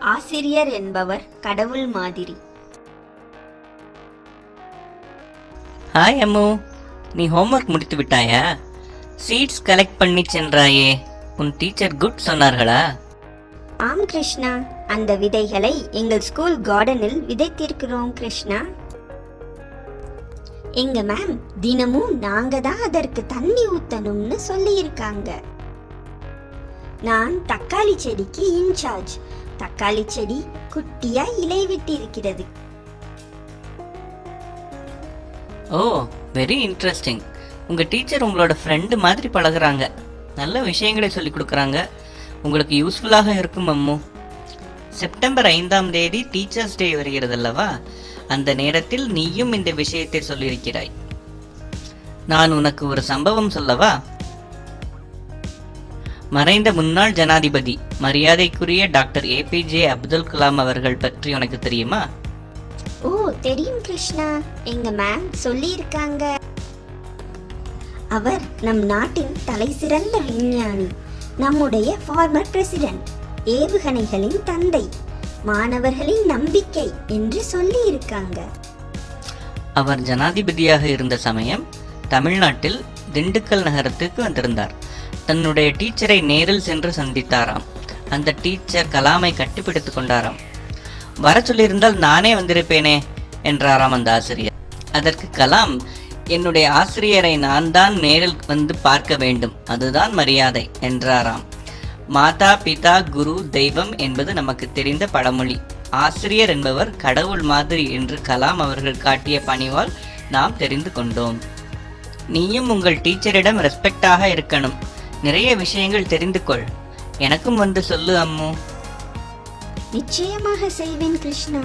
ஆசிரியர் என்பவர் கடவுள் மாதிரி. ஹாய் அம்மு. நீ ஹோம்ஒர்க் முடித்து விட்டாயா? சீட்ஸ் கலெக்ட் பண்ணி சென்றாயே. உன் டீச்சர் குட் சொன்னார்களா? ஆம் கிருஷ்ணா. அந்த விதைகளை எங்கள் ஸ்கூல் கார்டனில் விதைத்திருக்கிறோம் கிருஷ்ணா. எங்க மேம் தினமும் நாங்க தான் அதற்கு தண்ணி ஊத்தணும்னு சொல்லியிருக்காங்க. நான் தக்காளி செடிக்கு இன்சார்ஜ் தக்காளி செடி குட்டியா இலை விட்டிருக்கிறது ஓ வெரி இன்ட்ரெஸ்டிங் உங்கள் டீச்சர் உங்களோட ஃப்ரெண்டு மாதிரி பழகுறாங்க. நல்ல விஷயங்களை சொல்லி கொடுக்குறாங்க. உங்களுக்கு யூஸ்ஃபுல்லாக இருக்கும் அம்மு. செப்டம்பர் ஐந்தாம் தேதி டீச்சர்ஸ் டே வருகிறது அல்லவா? அந்த நேரத்தில் நீயும் இந்த விஷயத்தை சொல்லியிருக்கிறாய். நான் உனக்கு ஒரு சம்பவம் சொல்லவா? மறைந்த முன்னாள் ஜனாதிபதி மரியாதைக்குரிய டாக்டர் ஏபிஜே அப்துல் கலாம் அவர்கள் பற்றி உனக்கு தெரியுமா? ஓ தெரியும் கிருஷ்ணா. எங்க மேம் சொல்லியிருக்காங்க. அவர் நம் நாட்டின் தலை சிறந்த விஞ்ஞானி நம்முடைய ஃபார்மர் பிரசிடென்ட் ஏவுகணைகளின் தந்தை. மாணவர்களின் நம்பிக்கை என்று சொல்லியிருக்காங்க. அவர் ஜனாதிபதியாக இருந்த சமயம் தமிழ்நாட்டில் திண்டுக்கல் நகரத்துக்கு வந்திருந்தார். தன்னுடைய டீச்சரை நேரில் சென்று சந்தித்தாராம். அந்த டீச்சர் கலாமை கட்டிப்பிடித்து கொண்டாராம். வர சொல்லியிருந்தால் நானே வந்திருப்பேனே என்றாராம் அந்த ஆசிரியர். அதற்கு கலாம் என்னுடைய ஆசிரியரை நான் தான் நேரில் வந்து பார்க்க வேண்டும். அதுதான் மரியாதை என்றாராம். மாதா பிதா குரு தெய்வம் என்பது நமக்கு தெரிந்த பழமொழி. ஆசிரியர் என்பவர் கடவுள் மாதிரி என்று கலாம் அவர்கள் காட்டிய பணிவால் நாம் தெரிந்து கொண்டோம். நீயும் உங்கள் டீச்சரிடம் ரெஸ்பெக்டாக இருக்கணும். நிறைய விஷயங்கள் தெரிந்து கொள். எனக்கும் வந்து சொல்லு அம்மு. நிச்சயமாக செய்வேன் கிருஷ்ணா.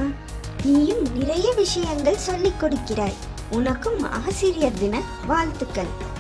நீயும் நிறைய விஷயங்கள் சொல்லிக் கொடுக்கிறாய். உனக்கும் ஆசிரியர் தின வாழ்த்துக்கள்.